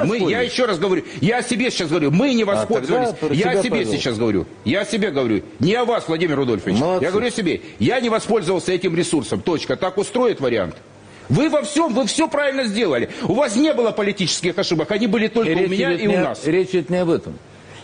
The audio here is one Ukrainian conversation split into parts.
Мы, я воспользуетесь? еще раз говорю, я о себе сейчас говорю, мы не воспользовались. тогда про я себя, о себе пожалуйста. сейчас говорю. Я о себе говорю. Не о вас, Владимир Рудольфович. Молодцы. Я говорю о себе. Я не воспользовался этим ресурсом. Точка. Так устроит вариант. Вы во всем, вы все правильно сделали. У вас не было политических ошибок, они были только у речь меня идет и не у о- нас. Речь идет не об этом.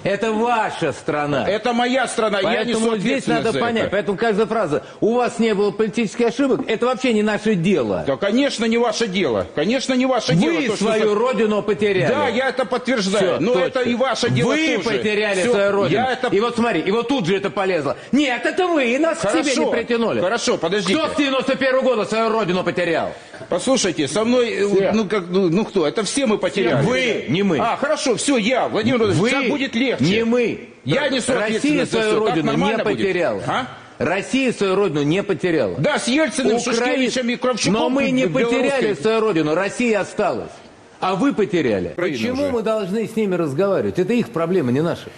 Это ваша страна. Это моя страна, я несу Поэтому здесь надо за понять. это. Поэтому каждая фраза «у вас не было политических ошибок» это вообще не наше дело. Да, конечно, не ваше дело. Конечно, не ваше дело. Вы то, что свою за- родину потеряли. Да, я это подтверждаю. Всё, но точка. это и ваше дело Вы тоже. потеряли Всё, свою родину. Я это... И вот смотри, и вот тут же это полезло. Нет, это вы, и нас к себе Хорошо, не притянули. хорошо, подождите. Кто с 91 года свою родину потерял? Послушайте, со мной, э, Все. ну, как, ну, ну кто, это все мы потеряли. Вы, не мы. А, хорошо, все, я, Владимир Владимирович, Вы, будет легче. Не мы. Я несу Россия свою родину не будет? потеряла. А? Россия свою родину не потеряла. Да, с Ельциным, Украина- Шушкевичем и Кравчуком. Но мы не потеряли свою родину, Россия осталась. А вы потеряли. Украина Почему уже. мы должны с ними разговаривать? Это их проблема, не наша.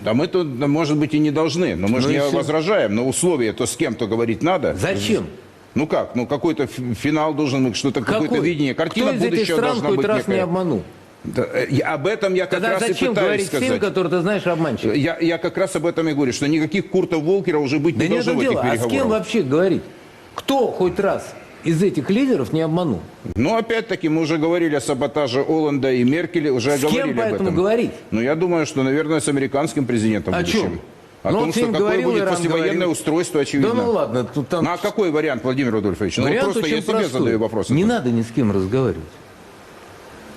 Да мы тут, может быть, и не должны, но мы же Ну и не всё. возражаем. Но условия то с кем-то говорить надо. Зачем? Ну как, ну какой-то финал должен быть, что-то какое-то видение. Картина Кто из этих будущего стран должна хоть быть раз некая. не обманул? Да, э, об этом я как Тогда раз и зачем пытаюсь говорить сказать. тем, которые ты знаешь обманщик? Я, я как раз об этом и говорю, что никаких Куртов Волкера уже быть Да не должно в этих дело. А с переговорах. кем вообще говорить? Кто хоть раз из этих лидеров не обманул? Ну, опять-таки, мы уже говорили о саботаже Оланда и Меркеля, уже С кем говорили об поэтому этом. говорить? Ну, я думаю, что, наверное, с американским президентом О будущим. чем? О Ну, том, что какое говорил, будет Иран послевоенное говорил. устройство, очевидно. Да ну ладно, тут там... Ну, а какой вариант, Владимир Рудольфович? Ну, Вариант просто очень я себе простой. задаю вопрос. Не надо ни с кем разговаривать.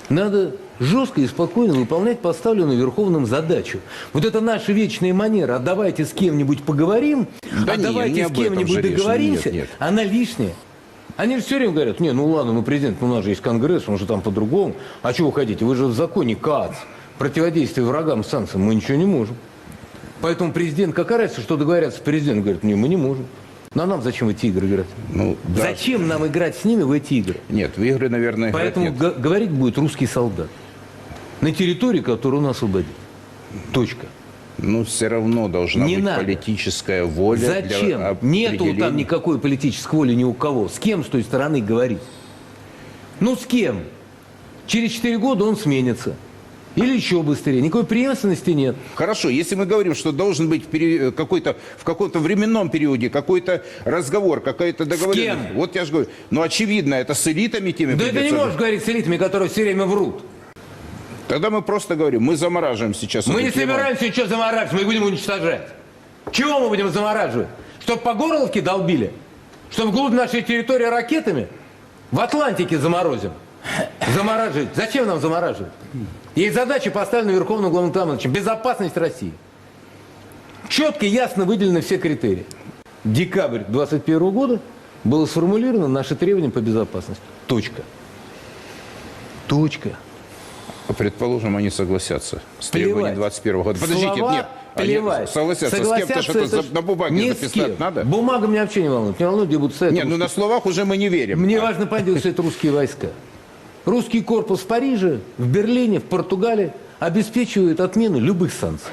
Надо жестко и спокойно выполнять поставленную Верховным задачу. Вот это наша вечная манера. А давайте с кем-нибудь поговорим, Да а не, давайте не с кем-нибудь договоримся. Нет, нет. Она лишняя. Они же все время говорят, не, ну ладно, ну президент, ну у нас же есть Конгресс, он же там по-другому. А чего вы хотите? Вы же в законе КАЦ, противодействие врагам санкциям, мы ничего не можем. Поэтому президент, какая разница, что договорятся, президент говорит, не, мы не можем. Ну а нам зачем в эти игры играть? Ну, да. Зачем нам играть с ними в эти игры? Нет, в игры, наверное, Поэтому нет. говорить будет русский солдат. На территории, которую он освободит. Точка. Ну, все равно должна Не быть надо. политическая воля Зачем? для Нету там никакой политической воли ни у кого. С кем с той стороны говорить? Ну, с кем? Через 4 года он сменится. Или еще быстрее. Никакой преемственности нет. Хорошо, если мы говорим, что должен быть пере- какой-то, в каком-то временном периоде какой-то разговор, какая-то договоренность. кем? Вот я же говорю, ну очевидно, это с элитами теми Да это не можешь говорить с элитами, которые все время врут. Тогда мы просто говорим, мы замораживаем сейчас. Мы не собираемся ничего замораживать, мы будем уничтожать. Чего мы будем замораживать? Чтоб по горловке долбили? Чтоб вглубь нашей территории ракетами? В Атлантике заморозим. Замораживать. Зачем нам замораживать? Есть задача, поставлена Верховным главнокомандующим. Безопасность России. Четко и ясно выделены все критерии. Декабрь 2021 года было сформулировано наши требования по безопасности. Точка. Точка. Предположим, они согласятся с требованием 21 года. Подождите, Слова нет. они плевать. согласятся, с кем-то что-то это на бумаге ни написать надо? Бумага меня вообще не волнует. Не волнует, где будут стоять Нет, ну русские. на словах уже мы не верим. Мне А- важно понять, где стоят русские войска. Русский корпус в Париже, в Берлине, в Португалии обеспечивает отмену любых санкций.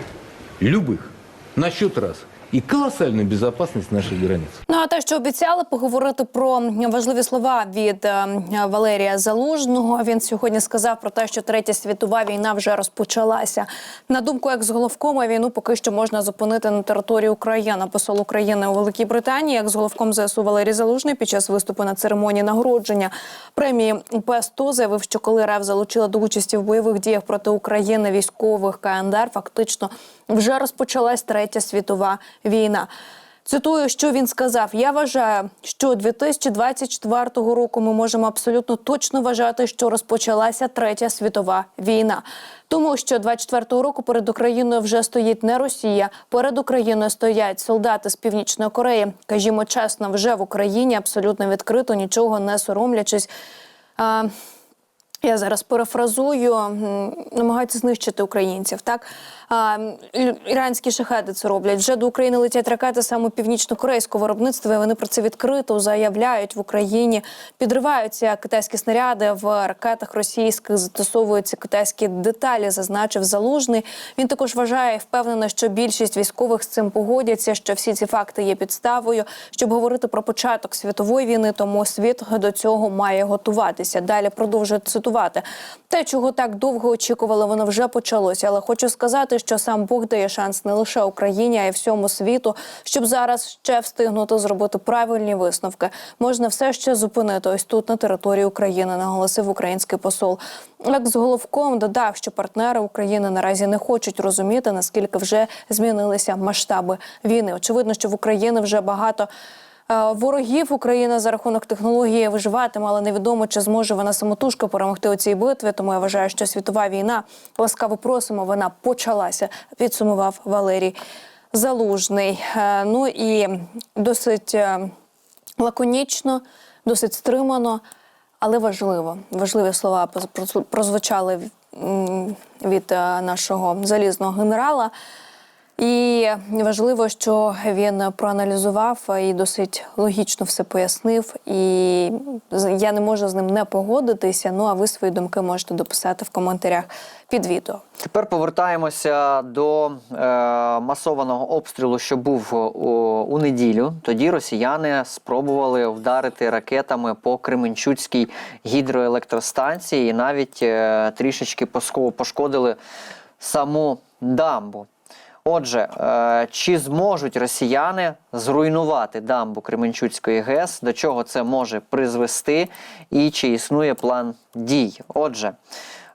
Любых. На счет раз. І колосальну безопасность наших границ. Ну а те, що обіцяли поговорити про важливі слова від е, Валерія Залужного. Він сьогодні сказав про те, що третя світова війна вже розпочалася. На думку екс-головкома, війну поки що можна зупинити на території України. Посол України у Великій Британії, екс-головком ЗСУ Валерій Залужний під час виступу на церемонії нагородження премії УП-100 заявив, що коли РФ залучила до участі в бойових діях проти України військових КНДР, фактично вже розпочалась третя світова війна. Цитую, що він сказав: Я вважаю, що 2024 року ми можемо абсолютно точно вважати, що розпочалася третя світова війна. Тому що 24-го року перед Україною вже стоїть не Росія, перед Україною стоять солдати з північної Кореї. Кажімо чесно, вже в Україні абсолютно відкрито, нічого не соромлячись. Я зараз перефразую, намагаються знищити українців. Так іранські шахеди це роблять. Вже до України летять ракети саме північно-корейського виробництва. і Вони про це відкрито заявляють в Україні. Підриваються китайські снаряди в ракетах російських, застосовуються китайські деталі. Зазначив залужний. Він також вважає і впевнений, що більшість військових з цим погодяться. Що всі ці факти є підставою, щоб говорити про початок світової війни. Тому світ до цього має готуватися. Далі продовжує цитувати. Працювати. Те, чого так довго очікували, воно вже почалося. Але хочу сказати, що сам Бог дає шанс не лише Україні, а й всьому світу, щоб зараз ще встигнути зробити правильні висновки. Можна все ще зупинити ось тут на території України, наголосив український посол. Як головком додав, що партнери України наразі не хочуть розуміти, наскільки вже змінилися масштаби війни. Очевидно, що в Україні вже багато. Е, Ворогів Україна за рахунок технології виживатиме, але невідомо, чи зможе вона самотужки перемогти у цій битві. Тому я вважаю, що світова війна ласкаво просимо. Вона почалася. Підсумував Валерій Залужний. Е, Ну і досить е, лаконічно, досить стримано, але важливо. Важливі слова прозвучали від нашого залізного генерала. І важливо, що він проаналізував і досить логічно все пояснив. І я не можу з ним не погодитися. Ну а ви свої думки можете дописати в коментарях під відео. Тепер повертаємося до е, масованого обстрілу, що був у, у неділю. Тоді росіяни спробували вдарити ракетами по Кременчуцькій гідроелектростанції і навіть е, трішечки пошкодили саму дамбу. Отже, е, чи зможуть росіяни зруйнувати дамбу Кременчуцької ГЕС, до чого це може призвести, і чи існує план дій? Отже,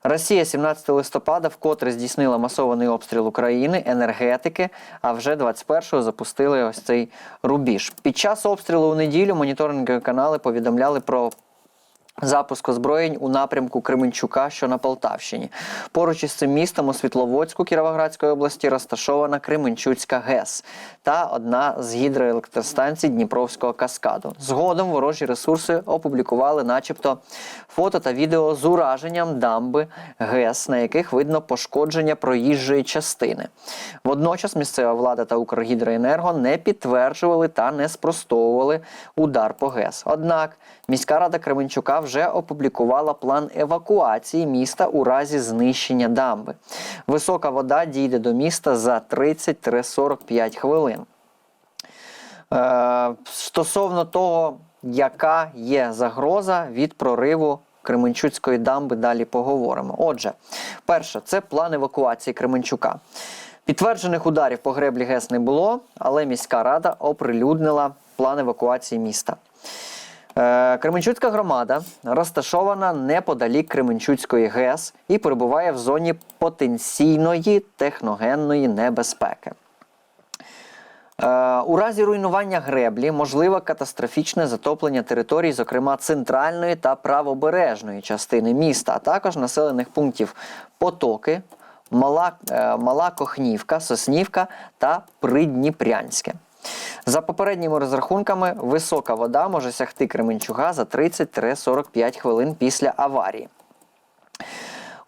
Росія 17 листопада вкотре здійснила масований обстріл України, енергетики, а вже 21-го запустили ось цей рубіж. Під час обстрілу у неділю моніторингові канали повідомляли про Запуск озброєнь у напрямку Кременчука, що на Полтавщині. Поруч із цим містом у Світловодську Кіровоградської області розташована Кременчуцька ГЕС та одна з гідроелектростанцій Дніпровського каскаду. Згодом ворожі ресурси опублікували, начебто, фото та відео з ураженням дамби ГЕС, на яких видно пошкодження проїжджої частини. Водночас місцева влада та Укргідроенерго не підтверджували та не спростовували удар по ГЕС. Однак міська рада Кременчука вже опублікувала план евакуації міста у разі знищення дамби. Висока вода дійде до міста за 30-45 хвилин. Е, стосовно того, яка є загроза від прориву Кременчуцької дамби, далі поговоримо. Отже, перше, це план евакуації Кременчука. Підтверджених ударів по греблі ГЕС не було, але міська рада оприлюднила план евакуації міста. Е, Кременчуцька громада розташована неподалік Кременчуцької ГЕС і перебуває в зоні потенційної техногенної небезпеки. Е, У разі руйнування греблі можливе катастрофічне затоплення територій, зокрема центральної та правобережної частини міста, а також населених пунктів Потоки, Мала, е, Мала Кохнівка, Соснівка та Придніпрянське. За попередніми розрахунками, висока вода може сягти Кременчуга за 30-45 хвилин після аварії.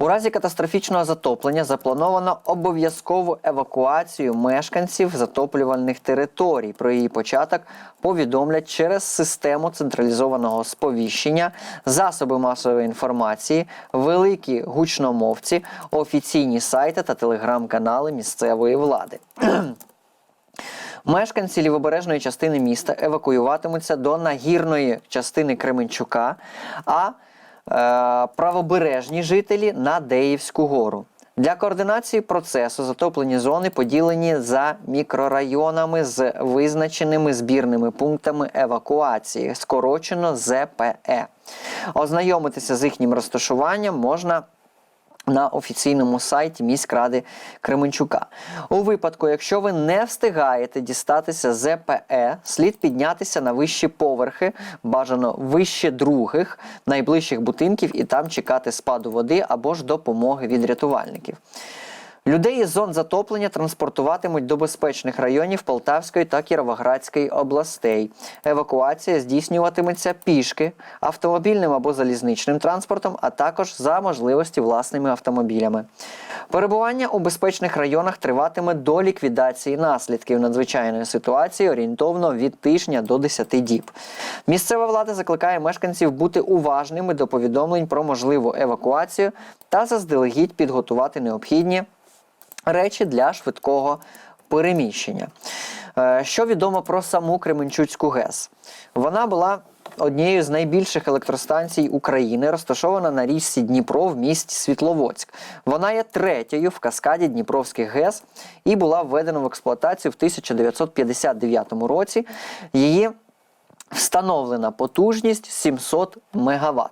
У разі катастрофічного затоплення заплановано обов'язкову евакуацію мешканців затоплювальних територій. Про її початок повідомлять через систему централізованого сповіщення, засоби масової інформації, великі гучномовці, офіційні сайти та телеграм-канали місцевої влади. Мешканці лівобережної частини міста евакуюватимуться до нагірної частини Кременчука, а е, правобережні жителі на Деївську гору. Для координації процесу затоплені зони поділені за мікрорайонами з визначеними збірними пунктами евакуації, скорочено ЗПЕ. Ознайомитися з їхнім розташуванням можна на офіційному сайті міськради Кременчука. У випадку, якщо ви не встигаєте дістатися ЗПЕ, слід піднятися на вищі поверхи, бажано вище других найближчих будинків і там чекати спаду води або ж допомоги від рятувальників. Людей із зон затоплення транспортуватимуть до безпечних районів Полтавської та Кіровоградської областей. Евакуація здійснюватиметься пішки, автомобільним або залізничним транспортом, а також за можливості власними автомобілями. Перебування у безпечних районах триватиме до ліквідації наслідків надзвичайної ситуації орієнтовно від тижня до 10 діб. Місцева влада закликає мешканців бути уважними до повідомлень про можливу евакуацію та заздалегідь підготувати необхідні речі для швидкого переміщення. Е, Що відомо про саму Кременчуцьку ГЕС? Вона була однією з найбільших електростанцій України, розташована на річці Дніпро в місті Світловодськ. Вона є третьою в каскаді Дніпровських ГЕС і була введена в експлуатацію в 1959 році. Її встановлена потужність 700 МВт.